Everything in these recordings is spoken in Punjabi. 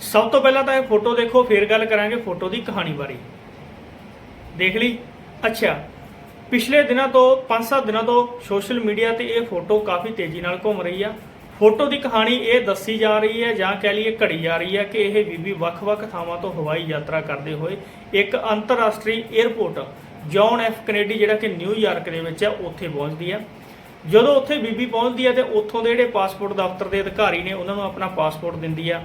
ਸਭ ਤੋਂ ਪਹਿਲਾਂ ਤਾਂ ਇਹ ਫੋਟੋ ਦੇਖੋ, ਫਿਰ ਗੱਲ ਕਰਾਂਗੇ ਫੋਟੋ ਦੀ ਕਹਾਣੀ ਬਾਰੇ। ਦੇਖ ਲਈ? ਅੱਛਾ, ਪਿਛਲੇ ਦਿਨਾਂ ਤੋਂ 5-7 ਦਿਨਾਂ ਤੋਂ ਸੋਸ਼ਲ ਮੀਡੀਆ ਤੇ ਇਹ ਫੋਟੋ ਕਾਫੀ ਤੇਜ਼ੀ ਨਾਲ ਘੁੰਮ ਰਹੀ ਆ। ਫੋਟੋ ਦੀ ਕਹਾਣੀ ਇਹ ਦੱਸੀ ਜਾ ਰਹੀ ਹੈ ਜਾਂ ਕਹਿ ਲਈਏ ਘੜੀ ਜਾ ਰਹੀ ਹੈ ਕਿ ਇਹ ਬੀਬੀ ਵੱਖ-ਵੱਖ ਥਾਵਾਂ ਤੋਂ ਹਵਾਈ ਯਾਤਰਾ ਕਰਦੇ ਹੋਏ ਇੱਕ ਅੰਤਰਰਾਸ਼ਟਰੀ 에ਅਰਪੋਰਟ ਜੌਨ ਐਫ ਕੈਨੇਡੀ ਜਿਹੜਾ ਕਿ ਨਿਊਯਾਰਕ ਦੇ ਵਿੱਚ ਹੈ, ਉੱਥੇ ਪਹੁੰਚਦੀ ਹੈ ਜਦੋਂ ਉੱਥੇ ਬੀਬੀ ਪਹੁੰਚਦੀ ਹੈ ਤੇ ਉੱਥੋਂ ਦੇ ਜਿਹੜੇ ਪਾਸਪੋਰਟ ਦਫ਼ਤਰ ਦੇ ਅਧਿਕਾਰੀ ਨੇ, ਉਹਨਾਂ ਨੂੰ ਆਪਣਾ ਪਾਸਪੋਰਟ ਦਿੰਦੀ ਆ।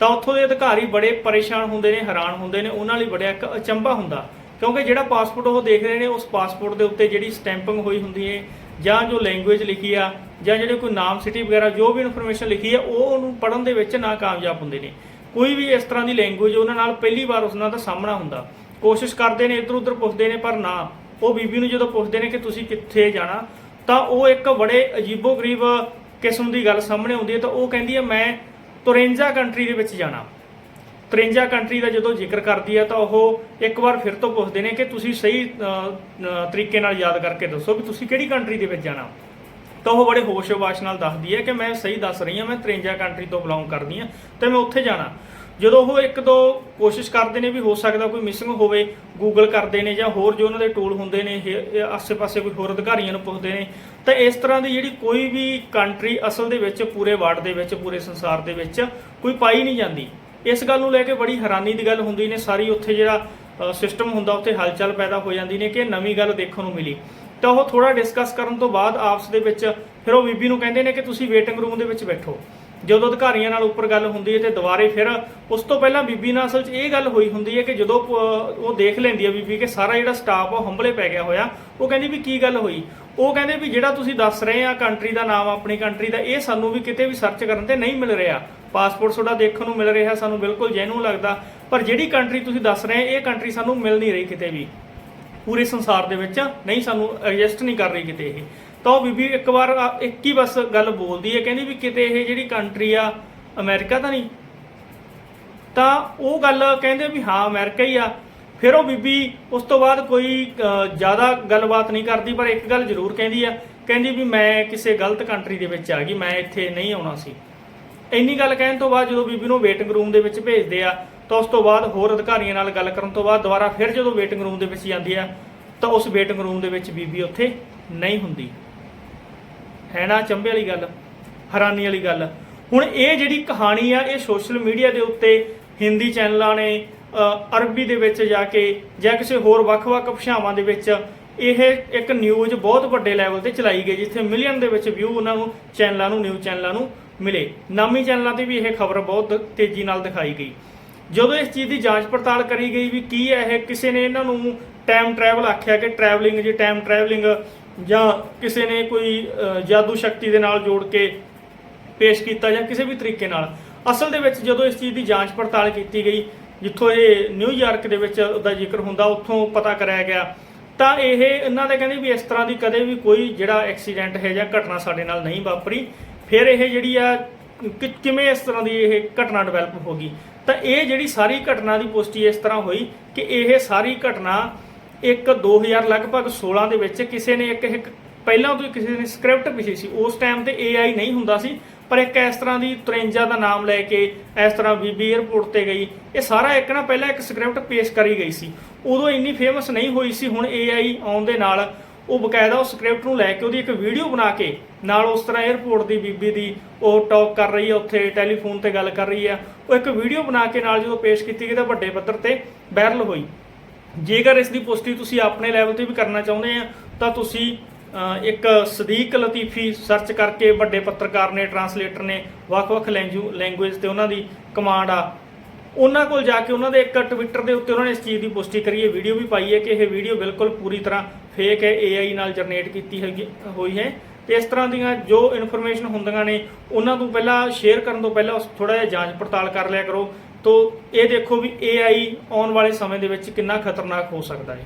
ਤਾਂ ਉੱਥੋਂ ਦੇ ਅਧਿਕਾਰੀ ਬੜੇ ਪਰੇਸ਼ਾਨ ਹੁੰਦੇ ਨੇ, ਹੈਰਾਨ ਹੁੰਦੇ ਨੇ। ਉਹਨਾਂ ਲਈ ਬੜਿਆ ਇੱਕ ਅਚੰਭਾ ਹੁੰਦਾ, ਕਿਉਂਕਿ ਜਿਹੜਾ ਪਾਸਪੋਰਟ ਉਹ ਦੇਖ ਰਹੇ ਨੇ, ਉਸ ਪਾਸਪੋਰਟ ਦੇ ਉੱਤੇ ਜਿਹੜੀ ਸਟੈਂਪਿੰਗ ਹੋਈ ਹੁੰਦੀ ਹੈ, ਜਾਂ ਜੋ ਲੈਂਗੁਏਜ ਲਿਖੀ ਆ, ਜਾਂ ਜਿਹੜੇ ਕੋਈ ਨਾਮ, ਸਿਟੀ ਵਗੈਰਾ, ਜੋ ਵੀ ਇਨਫੋਰਮੇਸ਼ਨ ਲਿਖੀ ਆ, ਉਹ ਉਹਨੂੰ ਪੜਨ ਦੇ ਵਿੱਚ ਨਾਕਾਮਯਾਬ ਹੁੰਦੇ ਨੇ। ਕੋਈ ਵੀ ਇਸ ਤਰ੍ਹਾਂ ਦੀ ਲੈਂਗੁਏਜ ਉਹਨਾਂ ਨਾਲ ਪਹਿਲੀ ਵਾਰ ਉਸ ਨਾਲ ਦਾ ਸਾਹਮਣਾ ਹੁੰਦਾ। ਕੋਸ਼ਿਸ਼ ਕਰਦੇ ਨੇ ਇੱਧਰ ਉੱਧਰ ਪੁੱਛਦੇ ਨੇ, ਪਰ ਨਾ, ਉਹ ਬੀਬੀ ਨੂੰ ਜਦੋਂ ਪੁੱਛਦੇ ਨੇ ਕਿ ਤੁਸੀਂ ਕਿੱਥੇ ਜਾਣਾ, ਤਾਂ ਉਹ ਇੱਕ ਬੜੇ ਅਜੀਬੋ-ਗਰੀਬ ਕਿਸਮ ਦੀ ਗੱਲ ਸਾਹਮਣੇ ਆਉਂਦੀ ਹੈ, ਤਾਂ ਉਹ ਕਹਿੰਦੀ ਹੈ, ਮੈਂ ਤੁਰੇਂਜਾ ਕੰਟਰੀ ਦੇ ਵਿੱਚ ਜਾਣਾ। ਤੁਰੇਂਜਾ ਕੰਟਰੀ ਦਾ ਜਦੋਂ ਜ਼ਿਕਰ ਕਰਦੀ ਹੈ ਤਾਂ ਉਹ ਇੱਕ ਵਾਰ ਫਿਰ ਤੋਂ ਪੁੱਛਦੇ ਨੇ ਕਿ ਤੁਸੀਂ ਸਹੀ ਤਰੀਕੇ ਨਾਲ ਯਾਦ ਕਰਕੇ ਦੱਸੋ ਵੀ ਤੁਸੀਂ ਕਿਹੜੀ ਕੰਟਰੀ ਦੇ ਵਿੱਚ ਜਾਣਾ। ਤਾਂ ਉਹ ਬੜੇ ਹੋਸ਼-ਹਵਾਸ ਨਾਲ ਦੱਸਦੀ ਹੈ ਕਿ ਮੈਂ ਸਹੀ ਦੱਸ ਰਹੀ ਹਾਂ, ਮੈਂ ਤੁਰੇਂਜਾ ਕੰਟਰੀ ਤੋਂ ਬਿਲੋਂਗ ਕਰਦੀ ਹਾਂ ਤੇ ਮੈਂ ਉੱਥੇ ਜਾਣਾ। ਜਦੋਂ ਉਹ ਇੱਕ ਦੋ ਕੋਸ਼ਿਸ਼ ਕਰਦੇ ਨੇ ਵੀ ਹੋ ਸਕਦਾ ਕੋਈ ਮਿਸਿੰਗ ਹੋਵੇ ਗੂਗਲ ਕਰਦੇ ਨੇ ਜਾਂ ਹੋਰ ਜੋ ਉਹਨਾਂ ਦੇ ਟੂਲ ਹੁੰਦੇ ਨੇ ਇਹ ਇਹ ਆਸੇ-ਪਾਸੇ ਕੋਈ ਹੋਰ ਅਧਿਕਾਰੀਆਂ ਨੂੰ ਪੁੱਛਦੇ ਨੇ, ਤਾਂ ਇਸ ਤਰ੍ਹਾਂ ਦੀ ਜਿਹੜੀ ਕੋਈ ਵੀ ਕੰਟਰੀ ਅਸਲ ਦੇ ਵਿੱਚ ਪੂਰੇ ਵਰਲਡ ਦੇ ਵਿੱਚ, ਪੂਰੇ ਸੰਸਾਰ ਦੇ ਵਿੱਚ ਕੋਈ ਪਾਈ ਨਹੀਂ ਜਾਂਦੀ। ਇਸ ਗੱਲ ਨੂੰ ਲੈ ਕੇ ਬੜੀ ਹੈਰਾਨੀ ਦੀ ਗੱਲ ਹੁੰਦੀ ਨੇ, ਸਾਰੀ ਉੱਥੇ ਜਿਹੜਾ ਸਿਸਟਮ ਹੁੰਦਾ, ਉੱਥੇ ਹਲਚਲ ਪੈਦਾ ਹੋ ਜਾਂਦੀ ਨੇ ਕਿ ਨਵੀਂ ਗੱਲ ਦੇਖਣ ਨੂੰ ਮਿਲੀ। ਤਾਂ ਉਹ ਥੋੜਾ ਡਿਸਕਸ ਕਰਨ ਤੋਂ ਬਾਅਦ ਆਪਸ ਦੇ ਵਿੱਚ ਫਿਰ ਉਹ ਬੀਬੀ ਨੂੰ ਕਹਿੰਦੇ ਨੇ ਕਿ ਤੁਸੀਂ ਵੇਟਿੰਗ ਰੂਮ ਦੇ ਵਿੱਚ ਬੈਠੋ। ਜਦੋਂ ਅਧਿਕਾਰੀਆਂ ਨਾਲ ਉੱਪਰ ਗੱਲ ਹੁੰਦੀ ਹੈ ਤੇ ਦੁਬਾਰੇ ਫਿਰ ਉਸ ਤੋਂ ਪਹਿਲਾਂ ਬੀਬੀ ਨਾਲ ਅਸਲ 'ਚ ਇਹ ਗੱਲ ਹੋਈ ਹੁੰਦੀ ਹੈ ਕਿ ਜਦੋਂ ਉਹ ਦੇਖ ਲੈਂਦੀ ਹੈ ਬੀਬੀ ਕਿ ਸਾਰਾ ਜਿਹੜਾ ਸਟਾਫ ਉਹ ਹੰਬਲੇ ਪੈ ਗਿਆ ਹੋਇਆ, ਉਹ ਕਹਿੰਦੀ ਵੀ ਕੀ ਗੱਲ ਹੋਈ? ਉਹ ਕਹਿੰਦੇ ਵੀ ਜਿਹੜਾ ਤੁਸੀਂ ਦੱਸ ਰਹੇ ਆ ਕੰਟਰੀ ਦਾ ਨਾਮ, ਆਪਣੀ ਕੰਟਰੀ ਦਾ, ਇਹ ਸਾਨੂੰ ਵੀ ਕਿਤੇ ਵੀ ਸਰਚ ਕਰਨ ਤੇ ਨਹੀਂ ਮਿਲ ਰਿਹਾ। ਪਾਸਪੋਰਟ ਤੁਹਾਡਾ ਦੇਖਣ ਨੂੰ ਮਿਲ ਰਿਹਾ, ਸਾਨੂੰ ਬਿਲਕੁਲ ਜੈਨੂਨ ਲੱਗਦਾ। ਪਰ ਜਿਹੜੀ ਕੰਟਰੀ ਤੁਸੀਂ ਦੱਸ ਰਹੇ ਇਹ ਕੰਟਰੀ ਸਾਨੂੰ ਮਿਲ ਨਹੀਂ ਰਹੀ ਕਿਤੇ ਵੀ। ਪੂਰੇ ਸੰਸਾਰ ਦੇ ਵਿੱਚ ਨਹੀਂ, ਸਾਨੂੰ ਐਡਜਸਟ ਨਹੀਂ ਕਰ ਰਹੀ ਕਿਤੇ ਇਹ। ਤਾਂ ਉਹ ਬੀਬੀ ਇੱਕ ਵਾਰ ਆ- ਇੱਕ ਹੀ ਬਸ ਗੱਲ ਬੋਲਦੀ ਹੈ ਕਹਿੰਦੀ ਵੀ ਕਿਤੇ ਇਹ ਜਿਹੜੀ ਕੰਟਰੀ ਆ ਅਮਰੀਕਾ ਤਾਂ ਨਹੀਂ? ਤਾਂ ਉਹ ਗੱਲ ਕਹਿੰਦੇ ਵੀ ਹਾਂ ਅਮਰੀਕਾ ਹੀ ਆ। ਫਿਰ ਉਹ ਬੀਬੀ ਉਸ ਤੋਂ ਬਾਅਦ ਕੋਈ ਅ, ਜ਼ਿਆਦਾ ਗੱਲਬਾਤ ਨਹੀਂ ਕਰਦੀ ਪਰ ਇੱਕ ਗੱਲ ਜ਼ਰੂਰ ਕਹਿੰਦੀ ਆ ਕਹਿੰਦੀ ਵੀ ਮੈਂ ਕਿਸੇ ਗਲਤ ਕੰਟਰੀ ਦੇ ਵਿੱਚ ਆ ਗਈ ਮੈਂ ਇੱਥੇ ਨਹੀਂ ਆਉਣਾ ਸੀ। ਇੰਨੀ ਗੱਲ ਕਹਿਣ ਤੋਂ ਬਾਅਦ ਜਦੋਂ ਬੀਬੀ ਨੂੰ ਵੇਟਿੰਗ ਰੂਮ ਦੇ ਵਿੱਚ ਭੇਜਦੇ ਆ ਤਾਂ ਉਸ ਤੋਂ ਬਾਅਦ ਹੋਰ ਅਧਿਕਾਰੀਆਂ ਨਾਲ ਗੱਲ ਕਰਨ ਤੋਂ ਬਾਅਦ ਦੁਬਾਰਾ ਫਿਰ ਜਦੋਂ ਵੇਟਿੰਗ ਰੂਮ ਦੇ ਵਿੱਚ ਜਾਂਦੀ ਆ ਤਾਂ ਉਸ ਵੇਟਿੰਗ ਰੂਮ ਦੇ ਵਿੱਚ ਬੀਬੀ ਉੱਥੇ ਨਹੀਂ ਹੁੰਦੀ। ਹੈ ਨਾ ਚੰਬੇ ਵਾਲੀ ਗੱਲ, ਹੈਰਾਨੀ ਵਾਲੀ ਗੱਲ। ਹੁਣ ਇਹ ਜਿਹੜੀ ਕਹਾਣੀ ਆ, ਇਹ ਸੋਸ਼ਲ ਮੀਡੀਆ ਦੇ ਉੱਤੇ, ਹਿੰਦੀ ਚੈਨਲਾਂ ਨੇ ਅਰਬੀ ਦੇ ਵਿੱਚ ਜਾ ਕੇ ਜਾਂ ਕਿਸੇ ਹੋਰ ਵੱਖ-ਵੱਖ ਭਾਸ਼ਾਵਾਂ ਦੇ ਵਿੱਚ ਇਹ ਇੱਕ ਨਿਊਜ਼ ਬਹੁਤ ਵੱਡੇ ਲੈਵਲ ਤੇ ਚਲਾਈ ਗਈ, ਜਿੱਥੇ ਮਿਲੀਅਨ ਦੇ ਵਿੱਚ ਵਿਊ ਉਹਨਾਂ ਨੂੰ, ਚੈਨਲਾਂ ਨੂੰ ਨਿਊਜ਼ ਚੈਨਲਾਂ ਨੂੰ ਮਿਲੇ। ਨਾਮੀ ਚੈਨਲਾਂ ਤੇ ਵੀ ਇਹ ਖਬਰ ਬਹੁਤ ਤੇਜ਼ੀ ਨਾਲ ਦਿਖਾਈ ਗਈ। ਜਦੋਂ ਇਸ ਚੀਜ਼ ਦੀ ਜਾਂਚ ਪੜਤਾਲ ਕਰੀ ਗਈ ਵੀ ਕੀ ਹੈ ਇਹ ਕਿਸੇ ਨੇ ਇਹਨਾਂ ਨੂੰ ਟਾਈਮ ਟਰੈਵਲ ਆਖਿਆ ਕਿ ਟਰੈਵਲਿੰਗ ਜੀ ਟਾਈਮ ਟਰੈਵਲਿੰਗ ਜਾਂ ਕਿਸੇ ਨੇ ਕੋਈ ਜਾਦੂ ਸ਼ਕਤੀ ਦੇ ਨਾਲ ਜੋੜ ਕੇ ਪੇਸ਼ ਕੀਤਾ ਜਾਂ ਕਿਸੇ ਵੀ ਤਰੀਕੇ ਨਾਲ। ਅਸਲ ਦੇ ਵਿੱਚ ਜਦੋਂ ਇਸ ਚੀਜ਼ ਦੀ ਜਾਂਚ ਪੜਤਾਲ ਕੀਤੀ ਗਈ, ਜਿੱਥੋਂ ਇਹ ਨਿਊਯਾਰਕ ਦੇ ਵਿੱਚ ਦਾ ਜ਼ਿਕਰ ਹੁੰਦਾ, ਉੱਥੋਂ ਪਤਾ ਕਰਾਇਆ ਗਿਆ। ਤਾਂ ਇਹ ਇਹਨਾਂ ਦੇ ਕਹਿੰਦੇ ਵੀ ਇਸ ਤਰ੍ਹਾਂ ਦੀ ਕਦੇ ਵੀ ਕੋਈ ਜਿਹੜਾ ਐਕਸੀਡੈਂਟ ਹੈ ਜਾਂ ਘਟਨਾ ਸਾਡੇ ਨਾਲ ਨਹੀਂ ਵਾਪਰੀ, ਫਿਰ ਇਹ ਜਿਹੜੀ ਆ, ਕਿ- ਕਿਵੇਂ ਇਸ ਤਰ੍ਹਾਂ ਦੀ ਇਹ ਘਟਨਾ ਡਿਵੈਲਪ ਹੋ ਗਈ। ਤਾਂ ਇਹ ਜਿਹੜੀ ਸਾਰੀ ਘਟਨਾ ਦੀ ਪੁਸ਼ਟੀ ਇਸ ਤਰ੍ਹਾਂ ਹੋਈ ਕਿ ਇਹ ਸਾਰੀ ਘਟਨਾ ਇੱਕ 2000 ਲਗਭਗ 16 ਦੇ ਵਿੱਚ ਕਿਸੇ ਨੇ ਇੱਕ ਇੱਕ ਪਹਿਲਾਂ ਤੋਂ ਹੀ ਕਿਸੇ ਨੇ ਸਕ੍ਰਿਪਟ ਪਿਛੀ ਸੀ। ਉਸ ਟਾਈਮ ਤੇ AI ਨਹੀਂ ਹੁੰਦਾ ਸੀ, ਪਰ ਇੱਕ ਇਸ ਤਰ੍ਹਾਂ ਦੀ ਤੁਰੇਂਜਾ ਦਾ ਨਾਮ ਲੈ ਕੇ, ਇਸ ਤਰ੍ਹਾਂ ਬੀਬੀ 에ਅਰਪੋਰਟ ਤੇ ਗਈ। ਇਹ ਸਾਰਾ ਇੱਕ ਨਾ ਪਹਿਲਾਂ ਇੱਕ ਸਕ੍ਰਿਪਟ ਪੇਸ਼ ਕਰੀ ਗਈ ਸੀ। ਉਦੋਂ ਇੰਨੀ ਫੇਮਸ ਨਹੀਂ ਹੋਈ ਸੀ, ਹੁਣ AI ਆਉਣ ਦੇ ਨਾਲ ਉਹ ਬਕਾਇਦਾ ਉਹ ਸਕ੍ਰਿਪਟ ਨੂੰ ਲੈ ਕੇ ਉਹਦੀ ਇੱਕ ਵੀਡੀਓ ਬਣਾ ਕੇ ਨਾਲ ਉਸ ਤਰ੍ਹਾਂ 에ਅਰਪੋਰਟ ਦੀ ਬੀਬੀ ਦੀ ਉਹ ਟਾਕ ਕਰ ਰਹੀ ਹੈ ਉੱਥੇ ਟੈਲੀਫੋਨ ਤੇ ਗੱਲ ਕਰ ਰਹੀ ਹੈ ਉਹ ਇੱਕ ਵੀਡੀਓ ਬਣਾ ਕੇ ਨਾਲ ਜਦੋਂ ਪੇਸ਼ ਕੀਤੀ ਗਈ ਤਾਂ ਵੱਡੇ ਪੱਧਰ ਤੇ ਵਾਇਰਲ ਹੋਈ। ਜੇਕਰ ਇਸ ਦੀ ਪੁਸ਼ਟੀ ਤੁਸੀਂ ਆਪਣੇ ਲੈਵਲ ਤੇ ਵੀ ਕਰਨਾ ਚਾਹੁੰਦੇ ਆ, ਤਾਂ ਤੁਸੀਂ ਇੱਕ ਸਦੀਕ ਲਤੀਫੀ ਸਰਚ ਕਰਕੇ ਵੱਡੇ ਪੱਤਰਕਾਰ ਨੇ ਟਰਾਂਸਲੇਟਰ ਨੇ, ਵੱਖ-ਵੱਖ ਲੈਂਗੁਏਜ ਤੇ ਉਹਨਾਂ ਦੀ ਕਮਾਂਡ ਆ। ਉਹਨਾਂ ਕੋਲ ਜਾ ਕੇ ਉਹਨਾਂ ਦੇ ਇੱਕ ਟਵਿੱਟਰ ਦੇ ਉੱਤੇ ਉਹਨਾਂ ਨੇ ਇਸ ਚੀਜ਼ ਦੀ ਪੁਸ਼ਟੀ ਕਰੀ ਹੈ ਵੀਡੀਓ ਵੀ ਪਾਈ ਹੈ ਕਿ ਇਹ ਵੀਡੀਓ ਬਿਲਕੁਲ ਪੂਰੀ ਤਰ੍ਹਾਂ ਫੇਕ ਹੈ AI ਨਾਲ ਜਨਰੇਟ ਕੀਤੀ ਹੈਗੀ, ਹੋਈ ਹੈ। ਤੇ ਇਸ ਤਰ੍ਹਾਂ ਦੀਆਂ ਜੋ ਇਨਫੋਰਮੇਸ਼ਨ ਹੁੰਦੀਆਂ ਨੇ, ਉਹਨਾਂ ਤੋਂ ਪਹਿਲਾਂ ਸ਼ੇਅਰ ਕਰਨ ਤੋਂ ਪਹਿਲਾਂ ਉਸ ਥੋੜਾ ਜਿਹਾ ਜਾਂਚ ਪੜਤਾਲ ਕਰ ਲਿਆ ਕਰੋ। ਤੋਂ ਇਹ ਦੇਖੋ ਵੀ AI ਆਉਣ ਵਾਲੇ ਸਮੇਂ ਦੇ ਵਿੱਚ ਕਿੰਨਾ ਖਤਰਨਾਕ ਹੋ ਸਕਦਾ ਹੈ।